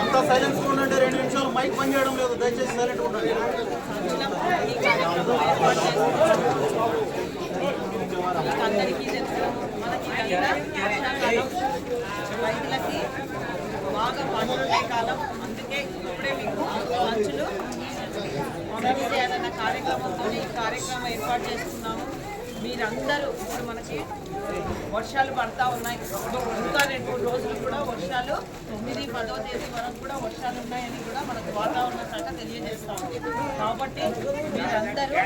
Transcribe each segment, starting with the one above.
అంతా సైలెన్స్ ఉండండి రెండు నిమిషాలు మైక్ పని చేయడం లేదు దయచేసి సైలెంట్ ఉండండి. అందరికీ రైతులకి బాగా పంటలు కాలం అందుకే ఇప్పుడే మీకు మంచులు చేయాలన్న కార్యక్రమంతో ఈ కార్యక్రమం ఏర్పాటు చేసుకున్నాము. మీరందరూ ఇప్పుడు మనకి వర్షాలు పడతా ఉన్నాయి. ఇంకా రెండు రోజులు కూడా వర్షాలు తొమ్మిది పదో తేదీ వరకు కూడా వర్షాలు ఉన్నాయని కూడా మనకు వాతావరణ శాఖ తెలియజేస్తా ఉంది. కాబట్టి మీరందరూ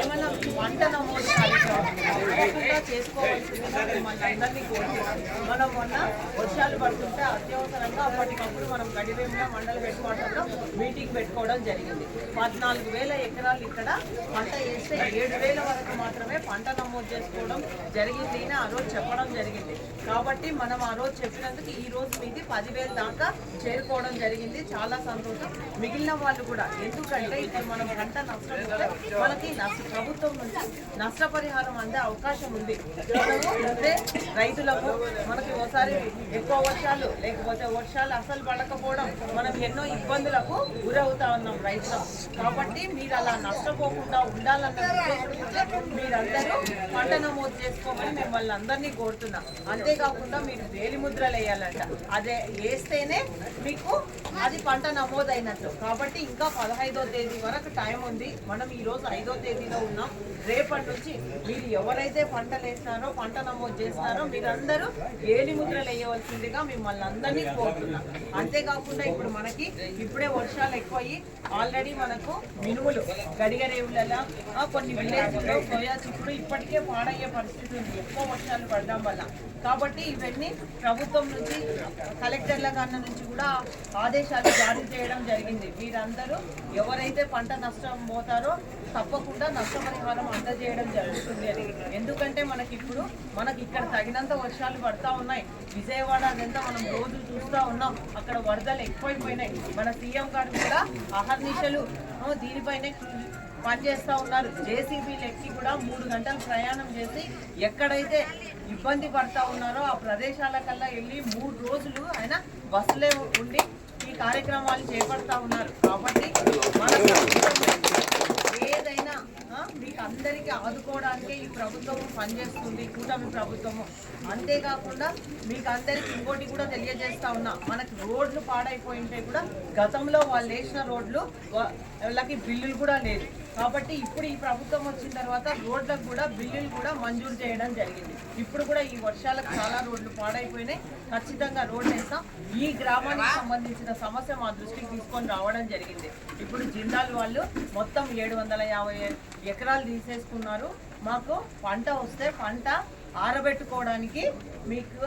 ఏమైనా పంట నమోదు కార్యక్రమం తప్పకుండా చేసుకోవాల్సిందిగా మిమ్మల్ని అందరినీ కోరుతున్నాం మనం మొన్న వర్షాలు పడుతుంటే అత్యవసరంగా అప్పటికప్పుడు మనం గడివేమిలో మండల హెడ్ క్వార్టర్లో మీటింగ్ పెట్టుకోవడం జరిగింది. పద్నాలుగు వేల ఎకరాలు ఇక్కడ పంట వేస్తే ఏడు వేల వరకు మాత్రమే పంట నమోదు చేసుకోవడం జరిగింది. అని ఆ రోజు చెప్పడం జరిగింది. కాబట్టి మనం ఆ రోజు చెప్పినందుకు ఈ రోజు మీది పదివేల దాకా చేరుకోవడం జరిగింది. చాలా సంతోషం. మిగిలిన వాళ్ళు కూడా ఎందుకంటే ఇప్పుడు మనం పంట నష్టం మనకి నష్ట ప్రభుత్వం నుంచి నష్టపరిహారం అందే అవకాశం ఉంది. మనము రైతులకు మనకి ఒకసారి ఎక్కువ వర్షాలు లేకపోతే వర్షాలు అసలు పడకపోవడం మనం ఎన్నో ఇబ్బందులకు గురవుతా ఉన్నాం రైతులు. కాబట్టి మీరు అలా నష్టపోకుండా ఉండాలన్న మీరందరూ పంట నమోదు చేసుకోమని మిమ్మల్ని అందరినీ కోరుతున్నా. అంతేకాకుండా మీరు వేలి ముద్రలు వేయాలంట. అదే వేస్తేనే మీకు అది పంట నమోదైనట్లు కాబట్టి ఇంకా పదహైదో తేదీ వరకు టైం ఉంది. మనం ఈరోజు ఐదో తేదీలో ఉన్నాం. రేపటి నుంచి మీరు ఎవరైతే పంటలు వేసినారో పంట నమోదు చేసినారో మీరందరూ ఏలి ముద్రలు వేయవలసిందిగా మిమ్మల్ని అందరినీ కోరుతున్నాం. అంతేకాకుండా ఇప్పుడు మనకి ఇప్పుడే వర్షాలు ఎక్కువయ్యి ఆల్రెడీ మనకు మినుములు గడిగరేవులలో కొన్ని విలేజ్లో సోయా చిక్కుడు ఇప్పటికే పాడయ్యే పరిస్థితి ఉంది. ఎక్కువ వర్షాలు పడడం వల్ల. కాబట్టి ఇవన్నీ ప్రభుత్వం నుంచి కలెక్టర్ల కన్నా నుంచి కూడా ఆదేశాలు జారీ చేయడం జరిగింది. వీరందరూ ఎవరైతే పంట నష్టం పోతారో తప్పకుండా నష్టపరిహారం అందజేయడం జరుగుతుంది అని. ఎందుకంటే మనకి ఇప్పుడు మనకి ఇక్కడ తగినంత వర్షాలు పడతా ఉన్నాయి. విజయవాడ అదంతా మనం రోజు చూస్తూ ఉన్నాం. అక్కడ వరదలు ఎక్కువైపోయినాయి. మన సీఎం గారు కూడా అహర్నిశలు దీనిపైనే పనిచేస్తూ ఉన్నారు. జేసీబీలు ఎక్కి కూడా మూడు గంటలు ప్రయాణం చేసి ఎక్కడైతే ఇబ్బంది పడతా ఉన్నారో ఆ ప్రదేశాలకల్లా వెళ్ళి మూడు రోజులు ఆయన బస్సులే ఉండి ఈ కార్యక్రమాలు చేపడతా ఉన్నారు. కాబట్టి ఏదైనా మీకు అందరికీ ఆదుకోవడానికే ఈ ప్రభుత్వం పనిచేస్తుంది కూటమి ప్రభుత్వము. అంతేకాకుండా మీకు అందరికి ఇంకోటి కూడా తెలియజేస్తా ఉన్నా. మనకు రోడ్లు పాడైపోయింటే కూడా గతంలో వాళ్ళు వేసిన రోడ్లు వాళ్ళకి బిల్లులు కూడా లేదు కాబట్టి ఇప్పుడు ఈ ప్రభుత్వం వచ్చిన తర్వాత రోడ్లకు కూడా బిల్లులు కూడా మంజూరు చేయడం జరిగింది. ఇప్పుడు కూడా ఈ వర్షాలకు చాలా రోడ్లు పాడైపోయినాయి. ఖచ్చితంగా రోడ్లు వేస్తాం. ఈ గ్రామానికి సంబంధించిన సమస్య మా దృష్టికి తీసుకొని రావడం జరిగింది. ఇప్పుడు జిందాల్ వాళ్ళు మొత్తం ఏడు వందల యాభై ఎకరాలు తీసేసుకున్నారు. మాకు పంట వస్తే పంట ఆరబెట్టుకోవడానికి మీకు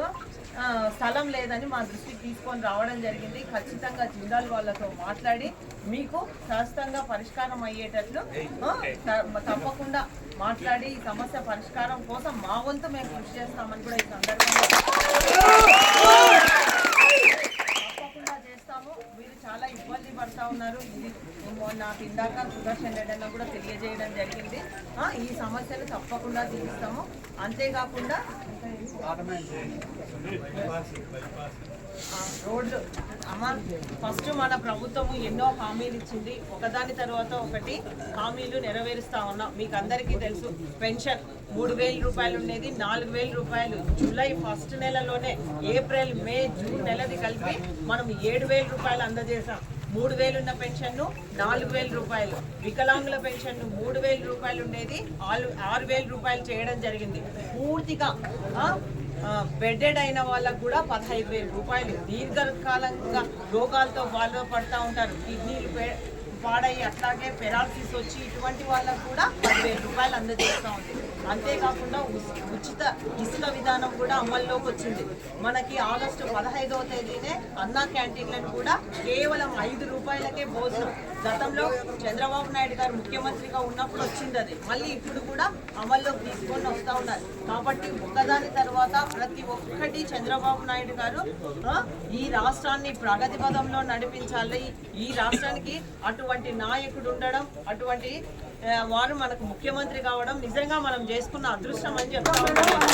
స్థలం లేదని మా దృష్టికి తీసుకొని రావడం జరిగింది. ఖచ్చితంగా జిందాల్ వాళ్ళతో మాట్లాడి మీకు శాశ్వతంగా పరిష్కారం అయ్యేటట్లు తప్పకుండా మాట్లాడి ఈ సమస్య పరిష్కారం కోసం మా వంతు మేము కృషి చేస్తామని కూడా ఈ సందర్భంగా తప్పకుండా చేస్తాము. మీరు చాలా ఇబ్బంది పడతా ఉన్నారు. ఇది నాకు ఇందాక సుదర్శన్ రెడ్డి అన్న కూడా తెలియజేయడం జరిగింది. ఈ సమస్యను తప్పకుండా తీరుస్తాము. అంతేకాకుండా రోడ్లు అమ్మా ఫస్ట్ మన ప్రభుత్వము ఎన్నో హామీలు ఇచ్చింది. ఒకదాని తర్వాత ఒకటి హామీలు నెరవేరుస్తా ఉన్నాం. మీకు అందరికీ తెలుసు పెన్షన్ మూడు వేల రూపాయలు ఉండేది. నాలుగు వేల రూపాయలు జూలై ఫస్ట్ నెలలోనే ఏప్రిల్ మే జూన్ నెలది కలిపి మనం ఏడు వేల రూపాయలు అందజేసాం మూడు వేలు ఉన్న పెన్షన్ను నాలుగు వేల రూపాయలు. వికలాంగుల పెన్షన్ను మూడు వేల రూపాయలు ఉండేది. ఆరు ఆరు వేల రూపాయలు చేయడం జరిగింది. పూర్తిగా ఆ, బెడ్డెడ్ అయిన వాళ్ళకు కూడా పదహైదు వేల రూపాయలు. దీర్ఘకాలంగా రోగాలతో బాధపడతా ఉంటారు. కిడ్నీలు పే- పాడయ్యి అట్లాగే పెరాలసిస్ వచ్చి ఇటువంటి వాళ్ళకు కూడా పదివేల రూపాయలు అందజేస్తూ ఉంది. అంతేకాకుండా ఉచిత ఇసుక విధానం కూడా అమల్లోకి వచ్చింది. మనకి ఆగస్టు పదహైదవ తేదీనే అన్నా క్యాంటీన్లను కూడా కేవలం ఐదు రూపాయలకే భోజనం. గతంలో చంద్రబాబు నాయుడు గారు ముఖ్యమంత్రిగా ఉన్నప్పుడు వచ్చింది అది. మళ్ళీ ఇప్పుడు కూడా అమల్లోకి తీసుకొని వస్తూ ఉన్నారు. కాబట్టి ఒకదాని తర్వాత ప్రతి ఒక్కటి చంద్రబాబు నాయుడు గారు ఈ రాష్ట్రాన్ని ప్రగతి పదంలో నడిపించాలి. ఈ రాష్ట్రానికి అటువంటి నాయకుడు ఉండడం అటువంటి వారు మనకు ముఖ్యమంత్రి కావడం నిజంగా మనం చేసుకున్న అదృష్టం అని చెప్తా ఉన్నాను.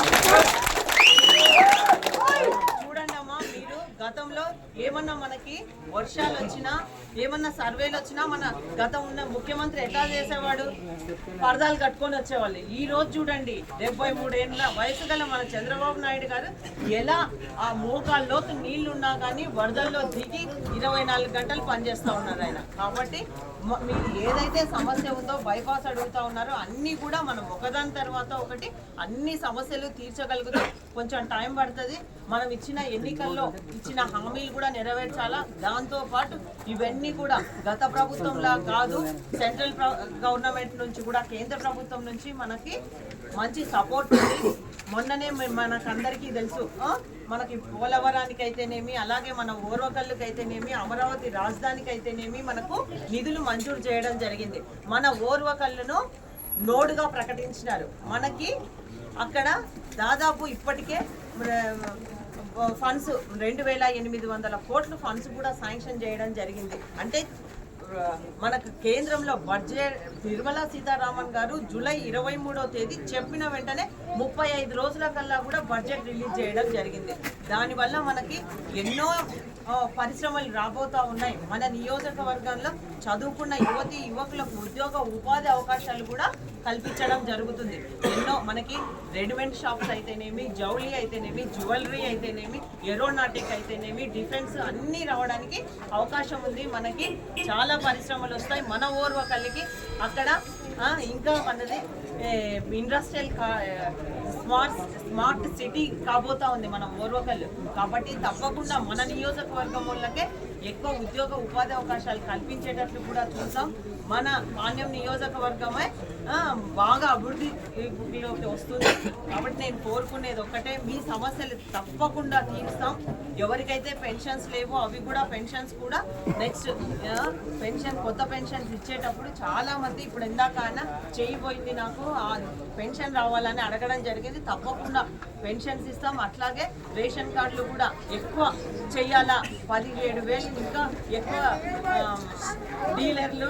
చూడండి అమ్మా మీరు గతంలో ఏమన్నా మనకి వర్షాలు వచ్చినా ఏమన్నా సర్వేలు వచ్చినా మన గతం ఉన్న ముఖ్యమంత్రి ఎట్లా చేసేవాడు? పరదాలు కట్టుకొని వచ్చేవాళ్ళు. ఈ రోజు చూడండి డెబ్బై మూడేళ్ళ వయసు గల మన చంద్రబాబు నాయుడు గారు ఎలా ఆ మోకాల్లోతు నీళ్ళున్నా కానీ వరదల్లో దిగి ఇరవై నాలుగు గంటలు పనిచేస్తూ ఉన్నారు ఆయన. కాబట్టి మీరు ఏదైతే సమస్య ఉందో బైపాస్ అడుగుతా ఉన్నారో అన్నీ కూడా మనం ఒకదాని తర్వాత ఒకటి అన్ని సమస్యలు తీర్చగలుగుతాం. కొంచెం టైం పడుతుంది. మనం ఇచ్చిన ఎన్నికల్లో ఇచ్చిన హామీలు కూడా నెరవేర్చాలా? దాంతో పాటు ఇవన్నీ కూడా గత ప్రభుత్వంలా కాదు సెంట్రల్ గవర్నమెంట్ నుంచి కూడా కేంద్ర ప్రభుత్వం నుంచి మనకి మంచి సపోర్ట్ ఉంది. మొన్ననే మనకందరికీ తెలుసు మనకి పోలవరానికి అయితేనేమి అలాగే మన ఓర్వకల్లుకి అయితేనేమి అమరావతి రాజధానికి అయితేనేమి మనకు నిధులు మంజూరు చేయడం జరిగింది. మన ఓర్వకల్లును నోడుగా ప్రకటించినారు. మనకి అక్కడ దాదాపు ఇప్పటికే ఫండ్స్ రెండు వేల ఎనిమిది వందల కోట్లు ఫండ్స్ కూడా శాంక్షన్ చేయడం జరిగింది. అంటే మనకు కేంద్రంలో బడ్జెట్ నిర్మలా సీతారామన్ గారు జూలై ఇరవై మూడో తేదీ చెప్పిన వెంటనే ముప్పై ఐదు రోజుల కల్లా కూడా బడ్జెట్ రిలీజ్ చేయడం జరిగింది. దానివల్ల మనకి ఎన్నో పరిశ్రమలు రాబోతా ఉన్నాయి. మన నియోజకవర్గంలో చదువుకున్న యువతి యువకులకు ఉద్యోగ ఉపాధి అవకాశాలు కూడా కల్పించడం జరుగుతుంది. ఎన్నో మనకి రెడీమేడ్ షాప్స్ అయితేనేమి జౌలీ అయితేనేమి జ్యువెలరీ అయితేనేమి ఏరోనాటిక్ అయితేనేమి డిఫెన్స్ అన్నీ రావడానికి అవకాశం ఉంది. మనకి చాలా పరిశ్రమలు వస్తాయి. మన ఓర్వకల్లికి అక్కడ ఇంకా మనది ఇండస్ట్రియల్ స్మార్ట్ స్మార్ట్ సిటీ కాబోతా ఉంది మన ఓర్వకల్లు కాబట్టి తప్పకుండా మన నియోజకవర్గం వాళ్ళకే ఎక్కువ ఉద్యోగ ఉపాధి అవకాశాలు కల్పించేటట్లు కూడా చూసాం మన మాన్యం నియోజకవర్గమే ఆ, బాగా అభివృద్ధిలోకి వస్తుంది. కాబట్టి నేను కోరుకునేది ఒక్కటే మీ సమస్యలు తప్పకుండా తీరుస్తాం. ఎవరికైతే పెన్షన్స్ లేవో అవి కూడా పెన్షన్స్ కూడా నెక్స్ట్ పెన్షన్ కొత్త పెన్షన్స్ ఇచ్చేటప్పుడు చాలా మంది ఇప్పుడు ఎందాక చేయిపోయింది నాకు ఆ పెన్షన్ రావాలని అడగడం జరిగింది. తప్పకుండా పెన్షన్స్ ఇస్తాం. అట్లాగే రేషన్ కార్డులు కూడా ఎక్కువ చెయ్యాలా పదిహేడు వేలు ఇంకా ఎక్కువ డీలర్లు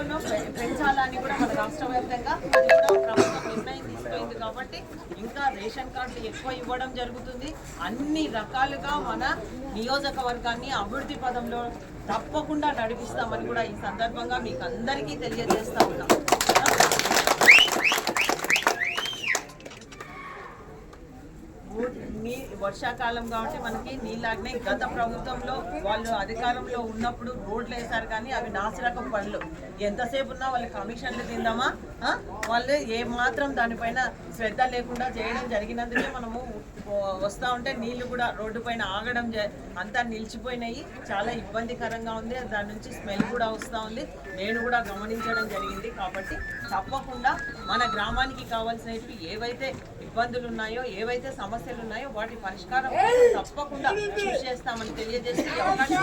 పెంచాలని కూడా మన రాష్ట్ర వ్యాప్తంగా అది కూడా ప్రభుత్వం నిర్ణయం తీసుకుంది కాబట్టి ఇంకా రేషన్ కార్డులు ఎక్కువ ఇవ్వడం జరుగుతుంది. అన్ని రకాలుగా మన నియోజకవర్గాన్ని అభివృద్ధి పదంలో తప్పకుండా నడిపిస్తామని కూడా ఈ సందర్భంగా మీకు అందరికీ తెలియజేస్తా ఉన్నాం. నీ వర్షాకాలం కాబట్టి మనకి నీళ్ళాగ్నే గత ప్రభుత్వంలో వాళ్ళు అధికారంలో ఉన్నప్పుడు రోడ్లు వేశారు కానీ అవి నాసిరకం పనులు. ఎంతసేపు ఉన్నా వాళ్ళు కమిషన్లు తిందామా? వాళ్ళు ఏ మాత్రం దానిపైన శ్రద్ధ లేకుండా చేయడం జరిగినందుకే మనము వస్తూ ఉంటే నీళ్ళు కూడా రోడ్డు పైన ఆగడం జ- అంతా నిలిచిపోయినాయి. చాలా ఇబ్బందికరంగా ఉంది. దాని నుంచి స్మెల్ కూడా వస్తూ ఉంది. నేను కూడా గమనించడం జరిగింది కాబట్టి తప్పకుండా మన గ్రామానికి కావాల్సినవి ఏవైతే ఇబ్బందులు ఉన్నాయో ఏవైతే సమస్యలు ఉన్నాయో వాటి పరిష్కారం తప్పకుండా కృషి చేస్తామని తెలియజేసి అవకాశం